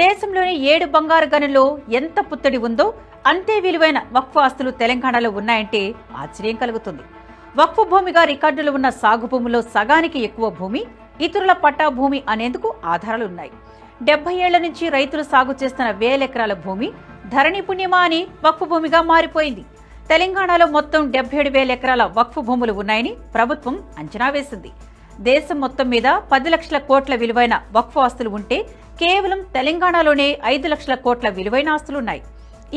దేశంలోని ఏడు బంగారు గనుల్లో ఎంత పుత్తడి ఉందో అంతే విలువైన వక్ఫ్ ఆస్తులు తెలంగాణలో ఉన్నాయంటే ఆశ్చర్యం కలుగుతుంది. వక్ఫ్ భూమిగా రికార్డులు ఉన్న సాగు భూమిలో సగానికి ఎక్కువ భూమి ఇతరుల పట్టా భూమి అనేందుకు ఆధారాలున్నాయి డెబ్బై ఏళ్ళ నుంచి రైతులు సాగు చేస్తున్న వేలెకరాల భూమి ధరణి పుణ్యమా అని వక్ఫ్ భూమిగా మారిపోయింది. తెలంగాణలో మొత్తం డెబ్బై ఏడు వేల ఎకరాల వక్ఫ్ భూములు ఉన్నాయని ప్రభుత్వం అంచనా వేసింది. దేశం మొత్తం మీద పది లక్షల కోట్ల విలువైన వక్ఫ్ ఆస్తులు ఉంటే కేవలం తెలంగాణలోనే ఐదు లక్షల కోట్ల విలువైన ఆస్తులున్నాయి.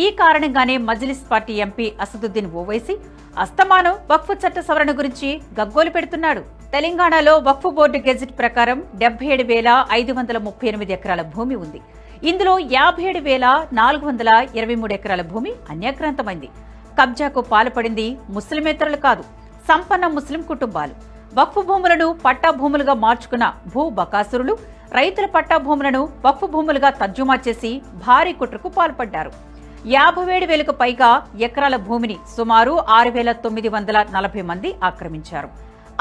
ఈ కారణంగానే మజ్లిస్ పార్టీ ఎంపీ అసదుద్దీన్ ఓవైసీ అస్తమానం వక్ఫ్ చట్ట సవరణ గురించి గగ్గోలు పెడుతున్నాడు. తెలంగాణలో వక్ఫ్ బోర్డు గెజెట్ ప్రకారం డెబ్బై ఏడు వేల ఐదు వందల ముప్పై ఎనిమిది ఎకరాల భూమి ఉంది. ఇందులో యాభై ఏడు వేల నాలుగు వందల ఇరవై మూడు ఎకరాల భూమి అన్యాక్రాంతమైంది. కబ్జాకు పాల్పడింది ముస్లిమేతరులు కాదు సంపన్న ముస్లిం కుటుంబాలు. వక్ఫ్ భూములను పట్టా భూములుగా మార్చుకున్న భూ బకాసురులు రైతుల పట్టా భూములను వక్ఫ్ భూములుగా తర్జుమా చేసి భారీ కుట్రకు పాల్పడ్డారు. యాభై ఏడు వేలకు పైగా ఎకరాల భూమిని సుమారు ఆరు వేల తొమ్మిది వందల నలభై మంది ఆక్రమించారు.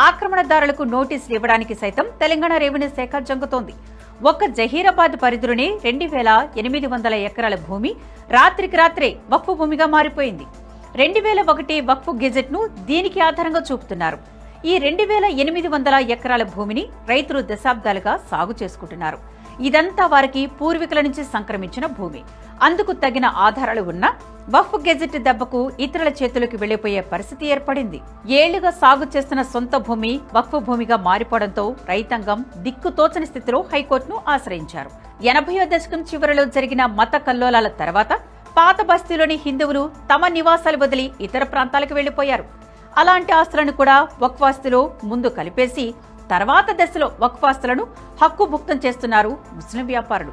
ఆక్రమణదారులకు నోటీసులు ఇవ్వడానికి సైతం తెలంగాణ రెవెన్యూ శాఖ జంగుతోంది ఒక్క జహీరాబాద్ పరిధిలోనే రెండు వేల ఎనిమిది వందల ఎకరాల భూమి రాత్రికి రాత్రే వక్ఫ్ భూమిగా మారిపోయింది. రెండు వేల ఒకటి వక్ఫ్ గెజెట్ను దీనికి ఆధారంగా చూపుతున్నారు. ఈ రెండు వేల ఎనిమిది వందల ఎకరాల భూమిని రైతులు దశాబ్దాలుగా సాగు చేసుకుంటున్నారు. ఇదంతా వారికి పూర్వీకుల నుంచి సంక్రమించిన భూమి. అందుకు తగిన ఆధారాలు ఉన్నా వఫ్ గెజెట్ దెబ్బకు ఇతరుల చేతులకు వెళ్ళిపోయే పరిస్థితి ఏర్పడింది. ఏళ్ళుగా సాగు చేస్తున్న సొంత భూమి వక్ఫ్ భూమిగా మారిపోవడంతో రైతాంగం దిక్కుతోచని స్థితిలో హైకోర్టును ఆశ్రయించారు. ఎనభయో దశకం చివరిలో జరిగిన మత కల్లోలాల తర్వాత పాత బస్తీలోని హిందువులు తమ నివాసాలు వదిలి ఇతర ప్రాంతాలకు వెళ్ళిపోయారు అలాంటి ఆస్తులను కూడా వక్ఫాస్తులో ముందు కలిపేసి తర్వాత దశలో వక్ఫాస్తులను హక్కు భుక్తం చేస్తున్నారు ముస్లిం వ్యాపారులు.